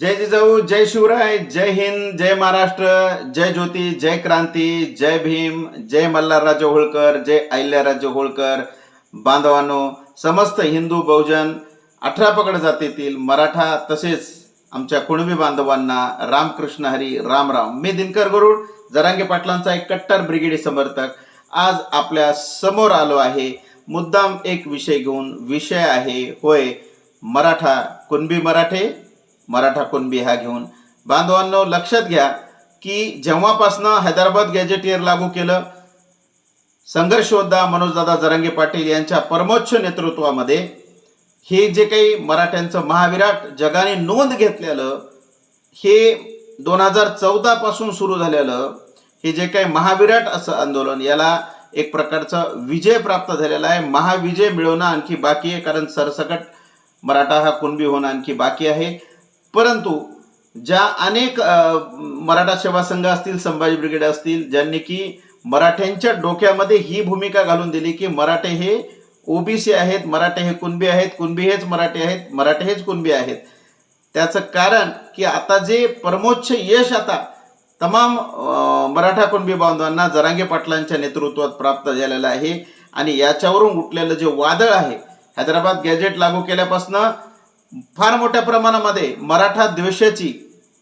जय जिजाऊ जय शिवराय जय हिंद जय महाराष्ट्र जय ज्योती जय क्रांती जय भीम जय मल्हारराजे होळकर जय अहिल्याराजे होळकर. बांधवांनो समस्त हिंदू बहुजन अठरा पकड जातीतील मराठा तसेच आमच्या कुणबी बांधवांना रामकृष्ण हरी राम राम. मी दिनकर गरुड जरांगे पाटलांचा एक कट्टर ब्रिगेडी समर्थक. आज आपल्यासमोर आलो आहे. मुद्दाम एक विषय घेऊन विषय आहे होय मराठा कुणबी मराठे? मराठा कुणबी हा घेऊन? बांधवांनो लक्षात घ्या की जेव्हापासनं हैदराबाद गॅजेटियर लागू केलं संघर्षोद्धा मनोजदादा जरांगे पाटील यांच्या परमोच्च नेतृत्वामध्ये हे जे काही मराठ्यांचं महाविराट जगाने नोंद घेतलेलं हे दोन हजार चौदा पासून सुरू झालेलं हे जे काही महाविराट असं आंदोलन याला एक प्रकारचा विजय प्राप्त झालेला आहे. महाविजय मिळवणं आणखी बाकी आहे कारण सरसकट मराठा हा कुणबी होणं आणखी बाकी आहे. परंतु ज्या अनेक मराठा सेवा संघ असतील संभाजी ब्रिगेड असतील ज्यांनी की मराठ्यांच्या डोक्यामध्ये ही भूमिका घालून दिली की मराठे हे ओबीसी आहेत मराठे हे कुणबी आहेत कुणबी हेच मराठे आहेत मराठे हेच कुणबी आहेत. त्याचं कारण की आता जे परमोच्च यश आता तमाम मराठा कुणबी बांधवांना जरांगे पाटलांच्या नेतृत्वात प्राप्त झालेलं आहे आणि याच्यावरून उठलेलं जे वादळ आहे हैदराबाद गॅजेट लागू केल्यापासून फार मोठ्या प्रमाणामध्ये मराठा द्वेषाची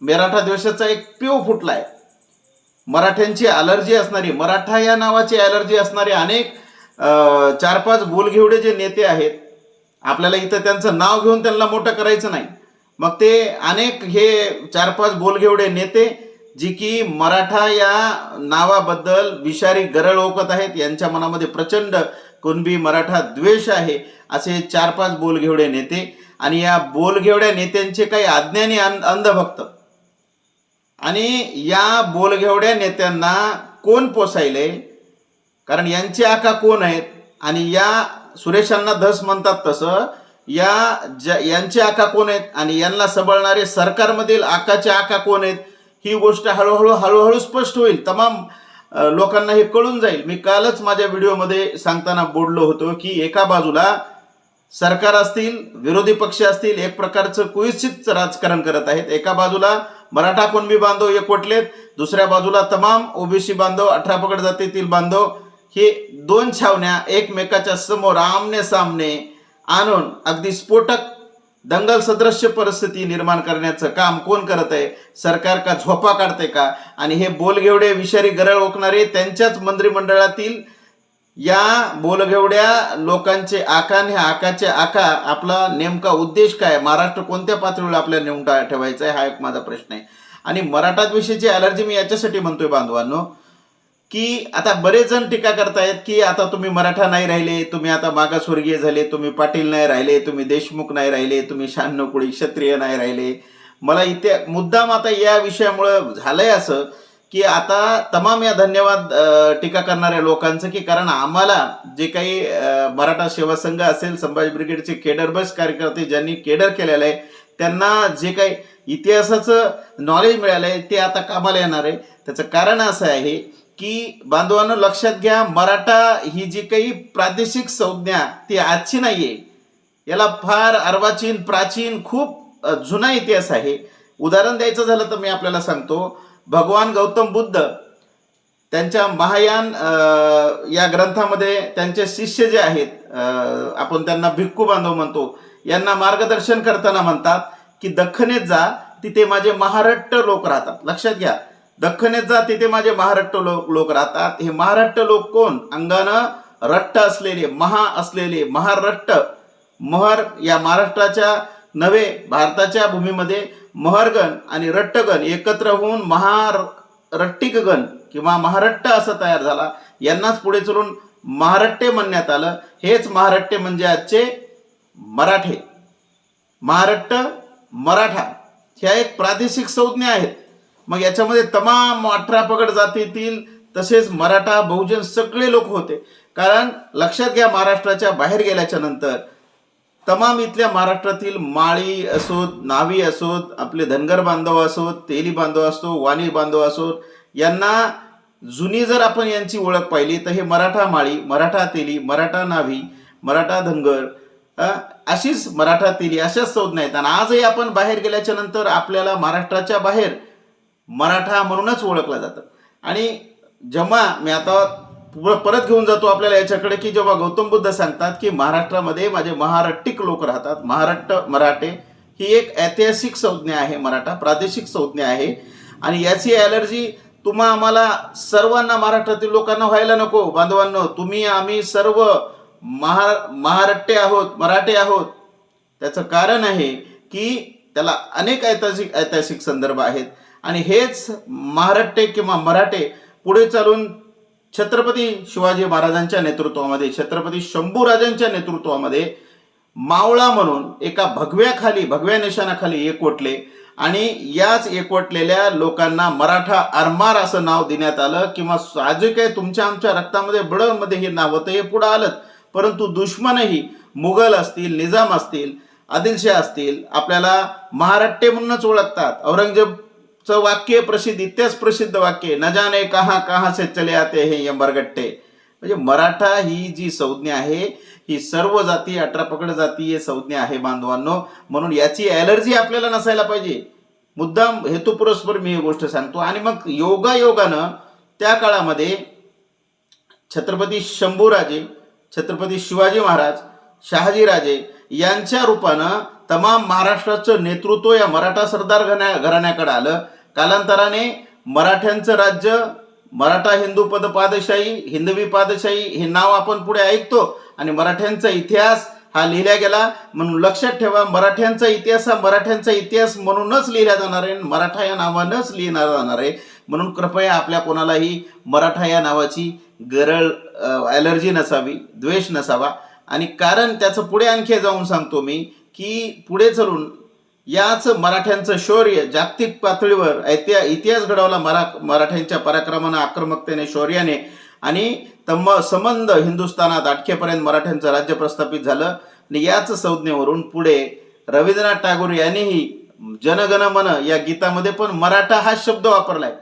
मराठा द्वेषाचा एक पिव फुटला आहे मराठ्यांची अलर्जी असणारी मराठा या नावाची अलर्जी असणारे अनेक चार पाच बोलघेवडे जे नेते आहेत आपल्याला इथं त्यांचं नाव घेऊन त्यांना मोठं करायचं नाही. मग ते अनेक हे चार पाच बोलघेवडे नेते जी की मराठा या नावाबद्दल विषारी गरळ ओकत आहेत. यांच्या मनामध्ये प्रचंड कुणबी मराठा द्वेष आहे असे चार पाच बोलघेवडे नेते आणि या बोलघेवड्या नेत्यांचे काही अज्ञानी अंध अंधभक्त. आणि या बोलघेवड्या नेत्यांना कोण पोसायले? कारण यांचे आका कोण आहेत? आणि या सुरेशांना धस म्हणतात तसं या ज यांचे आका कोण आहेत? आणि यांना सबळणारे सरकारमधील आकाचे आका कोण आहेत? ही गोष्ट हळूहळू हळूहळू स्पष्ट होईल. तमाम लोकांना हे कळून जाईल. मी कालच माझ्या व्हिडिओमध्ये सांगताना बोललो होतो की एका बाजूला सरकार असतील विरोधी पक्ष असतील एक प्रकारचं कुयसित राजकारण करत आहेत. एका बाजूला मराठा कुणबी बांधव एकवटलेत दुसऱ्या बाजूला तमाम ओबीसी बांधव अठरा पकड जातीतील बांधव हे दोन छावण्या एकमेकाच्या समोर आमने सामने आणून अगदी स्फोटक दंगल सदृश्य परिस्थिती निर्माण करण्याचं काम कोण करत आहे? सरकार का झोपा काढते का? आणि हे बोलघेवडे विषारी गरळ ओकणारे त्यांच्याच मंत्रिमंडळातील या बोलघेवड्या लोकांचे आकान हे आकाचे आका आपला नेमका उद्देश काय? महाराष्ट्र कोणत्या पातळीवर आपल्याला नेऊन ठेवायचा आहे? हा एक माझा प्रश्न आहे. आणि मराठाविषयीची अलर्जी मी याच्यासाठी म्हणतोय बांधवांनो. की आता बरेच जण टीका करतायत की आता तुम्ही मराठा नाही राहिले तुम्ही आता मागासवर्गीय झाले तुम्ही पाटील नाही राहिले तुम्ही देशमुख नाही राहिले तुम्ही शहाण्णव कुळी क्षत्रिय नाही राहिले. मला इथे मुद्दाम आता या विषयामुळं झालंय असं की आता तमाम या धन्यवाद टीका करणाऱ्या लोकांचं की कारण आम्हाला जे काही मराठा सेवा संघ असेल संभाजी ब्रिगेडचे केडरबस कार्यकर्ते ज्यांनी केडर केलेलं आहे त्यांना जे काही इतिहासाचं नॉलेज मिळालं आहे ते आता कामाला येणार आहे. त्याचं कारण असं आहे की बांधवांनो लक्षात घ्या मराठा ही जी काही प्रादेशिक संज्ञा ती आजची नाहीये. याला फार अर्वाचीन प्राचीन खूप जुना इतिहास आहे. उदाहरण द्यायचं झालं तर मी आपल्याला सांगतो. भगवान गौतम बुद्ध त्यांच्या महायान या ग्रंथामध्ये त्यांचे शिष्य जे आहेत आपण त्यांना भिक्खू बांधव म्हणतो यांना मार्गदर्शन करताना म्हणतात की दख्खनेत जा तिथे माझे महारट्ट लोक राहतात. लक्षात घ्या. दख्खनेत जा तिथे माझे महारट्ट लोक लोक राहतात. हे महाराष्ट्र लोक कोण? अंगानं रट्ट असलेले महा असलेले महारट्ट महर या महाराष्ट्राच्या नव्हे भारताच्या भूमीमध्ये महरगण आणि रट्टगण एकत्र होऊन महार रट्टिकगण किंवा महारट्ट असं तयार झाला. यांनाच पुढे चलून महारट्टे म्हणण्यात आलं. हेच महारट्टे म्हणजे आजचे मराठे. महारट्ट मराठा. ह्या एक प्रादेशिक संज्ञा आहेत. मग याच्यामध्ये तमाम अठरा पगड जातीतील तसेच मराठा बहुजन सगळे लोक होते. कारण लक्षात घ्या महाराष्ट्राच्या बाहेर गेल्याच्यानंतर तमाम इथल्या महाराष्ट्रातील माळी असोत नावी असोत आपले धनगर बांधव असोत तेली बांधव असो वाणी बांधव असोत यांना जुनी जर आपण यांची ओळख पाहिली तर हे मराठा माळी मराठा तेली मराठा नावी मराठा धनगर अशीच मराठा तेली अशाच संज्ञा आहेत. आणि आजही आपण बाहेर गेल्याच्यानंतर आपल्याला महाराष्ट्राच्या बाहेर मराठा म्हणूनच ओळखलं जातं. आणि जेव्हा मी आता पुढं परत घेऊन जातो आपल्याला याच्याकडे की जेव्हा गौतम बुद्ध सांगतात की महाराष्ट्रामध्ये माझे महाराष्ट्रिक लोक राहतात महाराष्ट्र मराठे ही एक ऐतिहासिक संज्ञा आहे मराठा प्रादेशिक संज्ञा आहे. आणि याची ॲलर्जी तुम्हा आम्हाला सर्वांना महाराष्ट्रातील लोकांना व्हायला नको बांधवांनो. तुम्ही आम्ही सर्व महा महाराष्ट्रे आहोत मराठे आहोत. त्याचं कारण आहे की त्याला अनेक ऐतिहासिक ऐतिहासिक संदर्भ आहेत. आणि हेच महाराष्ट्रे किंवा मराठे पुढे चालून छत्रपती शिवाजी महाराजांच्या नेतृत्वामध्ये छत्रपती शंभूराजांच्या नेतृत्वामध्ये मावळा म्हणून एका भगव्याखाली भगव्या निशाणाखाली एकवटले आणि याच एकवटलेल्या लोकांना मराठा आरमार असं नाव देण्यात आलं किंवा साहजिक आहे तुमच्या आमच्या रक्तामध्ये बळमध्ये हे नाव होतं हे पुढं आलं परंतु दुश्मनही मुघल असतील निजाम असतील आदिलशाह असतील आपल्याला महाराष्ट्रे म्हणूनच ओळखतात. औरंगजेब च वाक्य प्रसिद्ध इतकेच प्रसिद्ध वाक्य न जाने कहा कहा से चले आते हे यंबरगट्टे म्हणजे मराठा ही जी संज्ञा आहे ही सर्व जाती अठरा पकड जाती संज्ञा आहे बांधवांनो. म्हणून याची ॲलर्जी आपल्याला नसायला पाहिजे. मुद्दाम हेतुपुरस्पर मी ही गोष्ट सांगतो. आणि मग योगायोगानं त्या काळामध्ये छत्रपती शंभूराजे छत्रपती शिवाजी महाराज शहाजीराजे यांच्या रूपानं तमाम महाराष्ट्राचं नेतृत्व या मराठा सरदार घराण्या घराण्याकडे आलं. कालांतराने मराठ्यांचं राज्य मराठा हिंदू पद पादशाही हिंदवी पादशाही हे नाव आपण पुढे ऐकतो आणि मराठ्यांचा इतिहास हा लिहिला गेला. म्हणून लक्षात ठेवा मराठ्यांचा इतिहास हा मराठ्यांचा इतिहास म्हणूनच लिहिला जाणार आहे मराठा या नावानंच लिहिणार जाणार आहे. म्हणून कृपया आपल्या कोणालाही मराठा या नावाची गरळ ॲलर्जी नसावी द्वेष नसावा. आणि कारण त्याचं पुढे आणखी जाऊन सांगतो मी की पुढे चलून याच मराठ्यांचं शौर्य जागतिक पातळीवर ऐतिहा इतिहास घडवला मरा मराठ्यांच्या पराक्रमानं आक्रमकतेने शौर्याने आणि तम संबंध हिंदुस्थानात अटकेपर्यंत मराठ्यांचं राज्य प्रस्थापित झालं आणि याच संज्ञेवरून पुढे रवींद्रनाथ टागोर यांनीही जनगण मन या गीतामध्ये पण मराठा हा शब्द वापरलाय.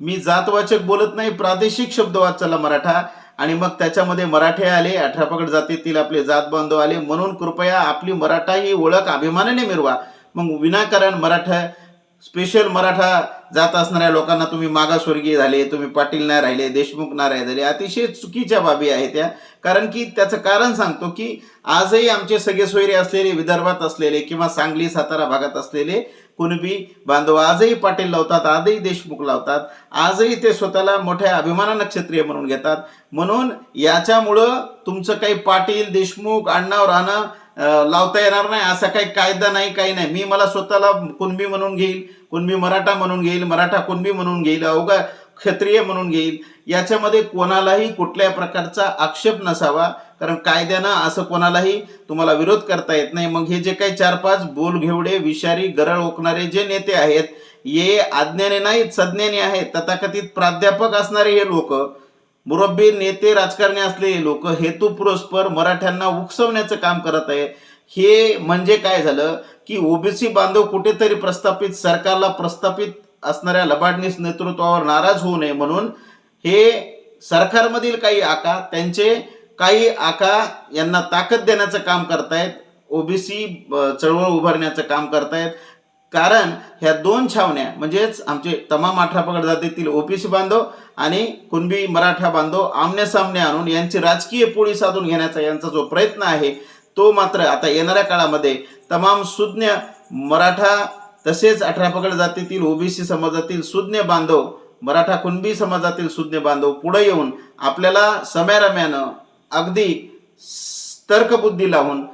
मी जातवाचक बोलत नाही प्रादेशिक शब्द वाचला मराठा. आणि मग त्याच्यामध्ये मराठे आले अठरापकड जातीतील आपले जात बांधव आले. म्हणून कृपया आपली मराठा ही ओळख अभिमानाने मिरवा मग विनाकारण मराठा स्पेशल मराठा जात असणाऱ्या लोकांना तुम्ही मागासवर्गीय झाले तुम्ही पाटील नाही राहिले देशमुख नाही झाले. अतिशय चुकीच्या बाबी आहेत त्या. कारण की त्याचं कारण सांगतो की आजही आमचे सगळे सोयरे असलेले विदर्भात असलेले किंवा सांगली सातारा भागात असलेले कुणबी बांधव आजही पाटील लावतात आजही देशमुख लावतात आजही ते स्वतःला मोठ्या अभिमानानं क्षत्रिय म्हणून घेतात. म्हणून याच्यामुळं तुमचं काही पाटील देशमुख आडनाव राणं लावता येणार नाही असा काही कायदा नाही काही नाही. मी मला स्वतःला कुणबी म्हणून घेईल कुणबी मराठा म्हणून घेईल मराठा कुणबी म्हणून घेईल अवघा क्षत्रिय म्हणून घेईल याच्यामध्ये कोणालाही कुठल्या प्रकारचा आक्षेप नसावा. कारण कायद्यानं असं कोणालाही तुम्हाला विरोध करता येत नाही. मग हे जे काही चार पाच बोलघेवडे विषारी गरळ ओकणारे जे नेते आहेत हे आज्ञाने नाहीत सज्ञाने आहेत तथाकथित प्राध्यापक असणारे हे लोक मुरब्बी नेते राजकारणी असलेले लोक हेतुपुरस्पर मराठ्यांना उकसवण्याचं काम करत आहे. हे म्हणजे काय झालं की ओबीसी बांधव कुठेतरी प्रस्थापित सरकारला प्रस्थापित असणाऱ्या लबाडणीस नेतृत्वावर नाराज होऊ नये म्हणून हे सरकारमधील काही आका त्यांचे काही आका यांना ताकद देण्याचं काम करतायत ओबीसी चळवळ उभारण्याचं काम करतायत. कारण ह्या दोन छावण्या म्हणजेच आमचे तमाम अठरा पगड जातीतील ओबीसी बांधव आणि कुणबी मराठा बांधव आमनेसामने आणून यांची राजकीय पोळी साधून घेण्याचा यांचा जो प्रयत्न आहे तो मात्र आता येणाऱ्या काळामध्ये तमाम सुज्ञ मराठा तसेच अठरा पगड जातीतील ओबीसी समाजातील सुज्ञ बांधव मराठा कुणबी समाजातील सुज्ञ बांधव पुढे येऊन आपल्याला सम्यारम्यानं अगदी तर्कबुद्धी लावून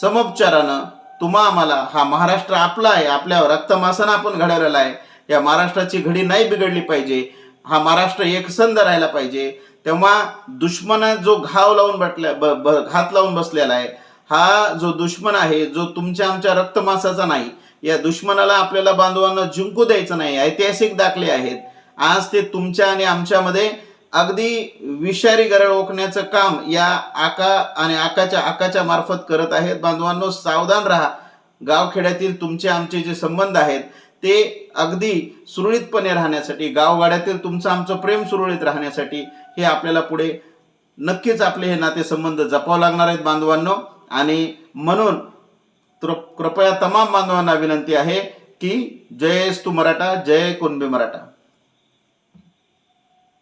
समोपचारानं तुम्हा आम्हाला हा महाराष्ट्र आपला आहे आपल्या रक्तमासानं आपण घडवलेला आहे. या महाराष्ट्राची घडी नाही बिघडली पाहिजे. हा महाराष्ट्र एकसंध राहायला पाहिजे. तेव्हा दुश्मना जो घाव लावून बटल्या ब ब- घात लावून बसलेला आहे हा जो दुश्मन आहे जो तुमच्या आमच्या रक्तमासाचा नाही या दुश्मनाला आपल्याला बांधवांना जिंकू द्यायचं नाही ऐतिहासिक दाखले आहेत. आज ते तुमच्या आणि आमच्यामध्ये अगदी विषारी गरळ ओकण्याचं काम या आका आणि आकाच्या आकाच्या मार्फत करत आहेत. बांधवांनो सावधान राहा. गावखेड्यातील तुमचे आमचे जे संबंध आहेत ते अगदी सुरळीतपणे राहण्यासाठी गावगाड्यातील तुमचं आमचं प्रेम सुरळीत राहण्यासाठी हे आपल्याला पुढे नक्कीच आपले हे नातेसंबंध जपावं लागणार आहेत बांधवांनो. आणि म्हणून कृपया तमाम बांधवांना विनंती आहे की जय तू मराठा जय कुणबी मराठा.